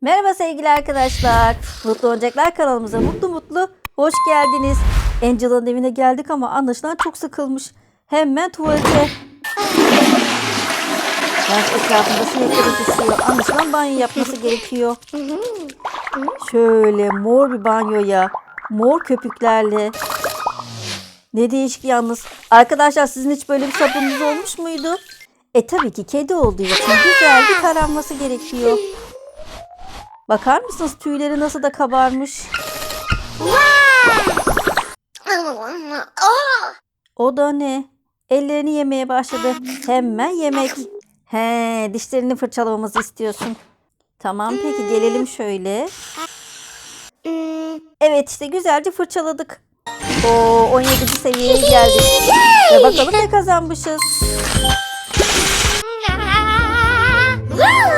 Merhaba sevgili arkadaşlar. Mutlu Oyuncaklar kanalımıza mutlu mutlu hoş geldiniz. Angela'nın evine geldik ama anlaşılan çok sıkılmış. Hemen tuvalete. Yani etrafında sinekleri düşüyor. Anlaşılan banyo yapması gerekiyor. Şöyle mor bir banyoya. Mor köpüklerle. Ne değişik yalnız. Arkadaşlar sizin hiç böyle bir sabununuz olmuş muydu? E tabii ki kedi olduğu için güzel bir taranması gerekiyor. Bakar mısınız tüyleri nasıl da kabarmış? O da ne? Ellerini yemeye başladı. Hemen yemek. He, dişlerini fırçalamamızı istiyorsun. Tamam peki gelelim şöyle. Evet işte güzelce fırçaladık. O 17. seviyeye geldik. Ve bakalım ne kazanmışız.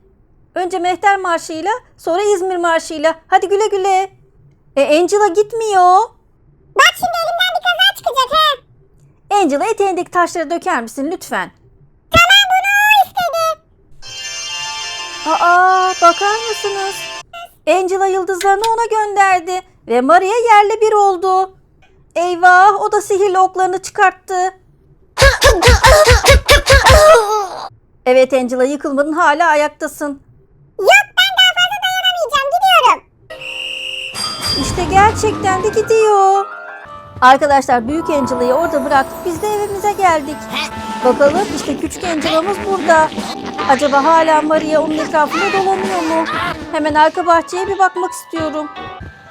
Önce Mehter Marşı'yla sonra İzmir Marşı'yla. Hadi güle güle. E Angela gitmiyor. Bak şimdi elimden bir kaza çıkacak ha. Angela eteğindeki taşları döker misin lütfen? Tamam bunu o istedi. Aa bakar mısınız? Angela yıldızlarını ona gönderdi ve Maria yerle bir oldu. Eyvah o da sihirli oklarını çıkarttı. Evet Angela yıkılmadın hala ayaktasın. Yok ben daha fazla dayanamayacağım gidiyorum. İşte gerçekten de gidiyor. Arkadaşlar büyük Angela'yı orada bıraktık biz de evimize geldik. Bakalım işte küçük Angela'mız burada. Acaba hala Maria onun etrafında dolanıyor mu? Hemen arka bahçeye bir bakmak istiyorum.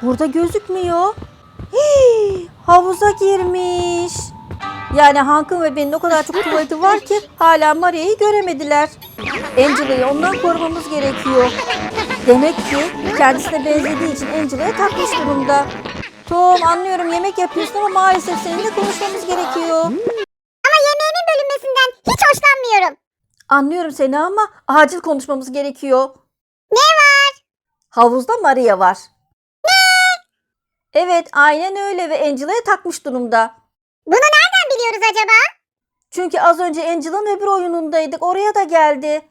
Burada gözükmüyor. Hii, havuza girmiş. Yani Hank'ın ve benim o kadar çok tuvaleti var ki hala Maria'yı göremediler. Angela'yı ondan korumamız gerekiyor. Demek ki kendisine benzediği için Angela'ya takmış durumda. Tom anlıyorum yemek yapıyorsun ama maalesef seninle konuşmamız gerekiyor. Ama yemeğimin bölünmesinden hiç hoşlanmıyorum. Anlıyorum seni ama acil konuşmamız gerekiyor. Ne var? Havuzda Maria var. Ne? Evet aynen öyle ve Angela'ya takmış durumda. Bunu nereden biliyoruz acaba? Çünkü az önce Angela'nın öbür oyunundaydık. Oraya da geldi.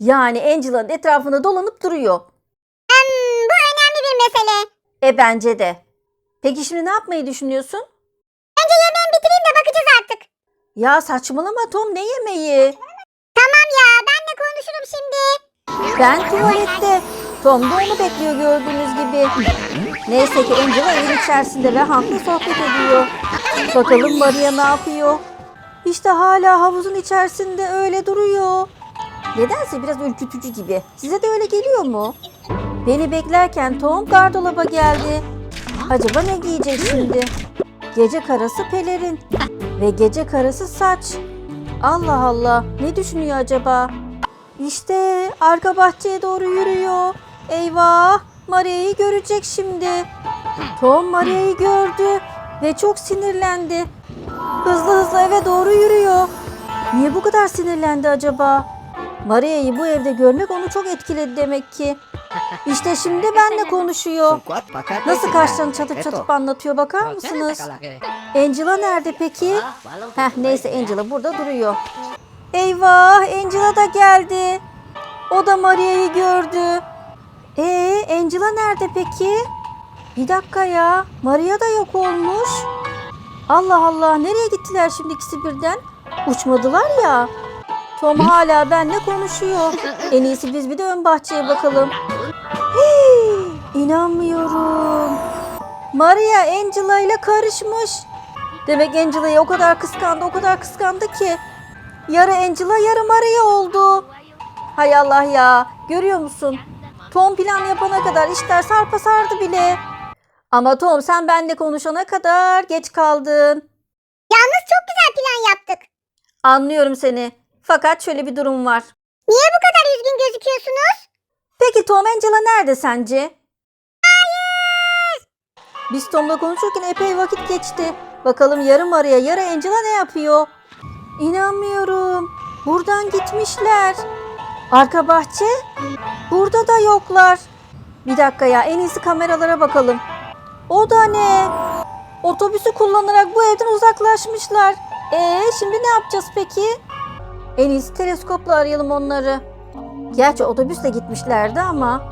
Yani Angela'nın etrafında dolanıp duruyor. Hmm, bu önemli bir mesele. E bence de. Peki şimdi ne yapmayı düşünüyorsun? Önce yemeğimi bitireyim de bakacağız artık. Ya saçmalama Tom ne yemeği? Tamam ya benle konuşurum şimdi. Ben tuvalette. Tom da onu bekliyor gördüğünüz gibi. Neyse ki Angela evin içerisinde ve Hank'la sohbet ediyor. Bakalım Maria ne yapıyor? İşte hala havuzun içerisinde öyle duruyor. Nedense biraz ürkütücü gibi. Size de öyle geliyor mu? Beni beklerken Tom gardolaba geldi. Acaba ne giyecek şimdi? Gece karası pelerin ve gece karası saç. Allah Allah ne düşünüyor acaba? İşte arka bahçeye doğru yürüyor. Eyvah Maria'yı görecek şimdi. Tom Maria'yı gördü ve çok sinirlendi. Hızlı hızlı eve doğru yürüyor. Niye bu kadar sinirlendi acaba? Maria'yı bu evde görmek onu çok etkiledi demek ki. İşte şimdi benle konuşuyor. Nasıl kaşlarını çatıp çatıp anlatıyor bakar mısınız? Angela nerede peki? Heh neyse Angela burada duruyor. Eyvah Angela da geldi. O da Maria'yı gördü. Ee Angela nerede peki? Bir dakika ya. Maria da yok olmuş. Allah Allah nereye gittiler şimdi ikisi birden? Uçmadılar ya. Tom hala benle konuşuyor. En iyisi biz bir de ön bahçeye bakalım. Hii, inanmıyorum. Maria Angela ile karışmış. Demek Angela'yı o kadar kıskandı, o kadar kıskandı ki. Yarı Angela, yarı Maria oldu. Hay Allah ya, görüyor musun? Tom plan yapana kadar işler sarpa sardı bile. Ama Tom sen benimle konuşana kadar geç kaldın. Yalnız çok güzel plan yaptık. Anlıyorum seni. Fakat şöyle bir durum var. Niye bu kadar üzgün gözüküyorsunuz? Peki Tom Angela nerede sence? Biz Tom'la konuşurken epey vakit geçti. Bakalım yarı Maria, yarı Angela ne yapıyor? İnanmıyorum. Buradan gitmişler. Arka bahçe? Burada da yoklar. Bir dakika ya en iyisi kameralara bakalım. O da ne? Otobüsü kullanarak bu evden uzaklaşmışlar. Ee şimdi ne yapacağız peki? En iyisi teleskopla arayalım onları. Gerçi otobüsle gitmişlerdi ama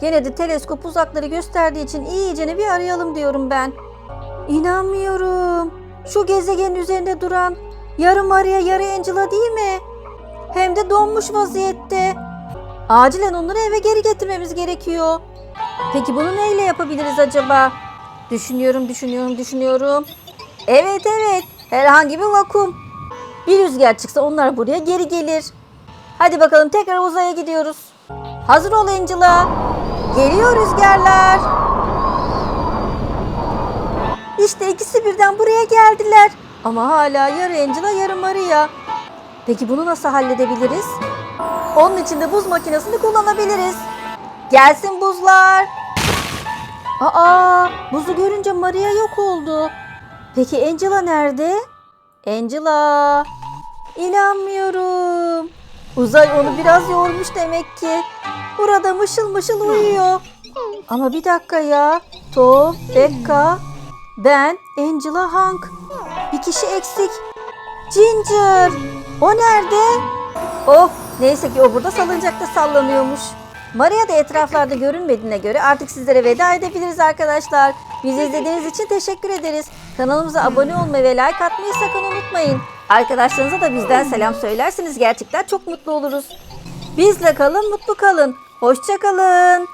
gene de teleskop uzakları gösterdiği için iyicene bir arayalım diyorum ben. İnanmıyorum. Şu gezegenin üzerinde duran yarı Maria yarı Angela değil mi? Hem de donmuş vaziyette. Acilen onları eve geri getirmemiz gerekiyor. Peki bunu neyle yapabiliriz acaba? Düşünüyorum, düşünüyorum, düşünüyorum. Evet, evet. Herhangi bir vakum. Bir rüzgar çıksa onlar buraya geri gelir. Hadi bakalım tekrar uzaya gidiyoruz. Hazır ol Angela. Geliyor rüzgarlar. İşte ikisi birden buraya geldiler. Ama hala yarı Angela yarı Maria. Peki bunu nasıl halledebiliriz? Onun için de buz makinesini kullanabiliriz. Gelsin buzlar. Aa, buzu görünce Maria yok oldu. Peki Angela nerede? Angela. İnanmıyorum. Uzay onu biraz yormuş demek ki. Burada mışıl mışıl uyuyor. Ama bir dakika ya. Tom, Becca, ben, Angela Hank. Bir kişi eksik. Ginger. O nerede? Oh neyse ki o burada salıncakta sallanıyormuş. Maria da etraflarda görünmediğine göre artık sizlere veda edebiliriz arkadaşlar. Bizi izlediğiniz için teşekkür ederiz. Kanalımıza abone olmayı ve like atmayı sakın unutmayın. Arkadaşlarınıza da bizden selam söylerseniz gerçekten çok mutlu oluruz. Bizle kalın, mutlu kalın. Hoşça kalın.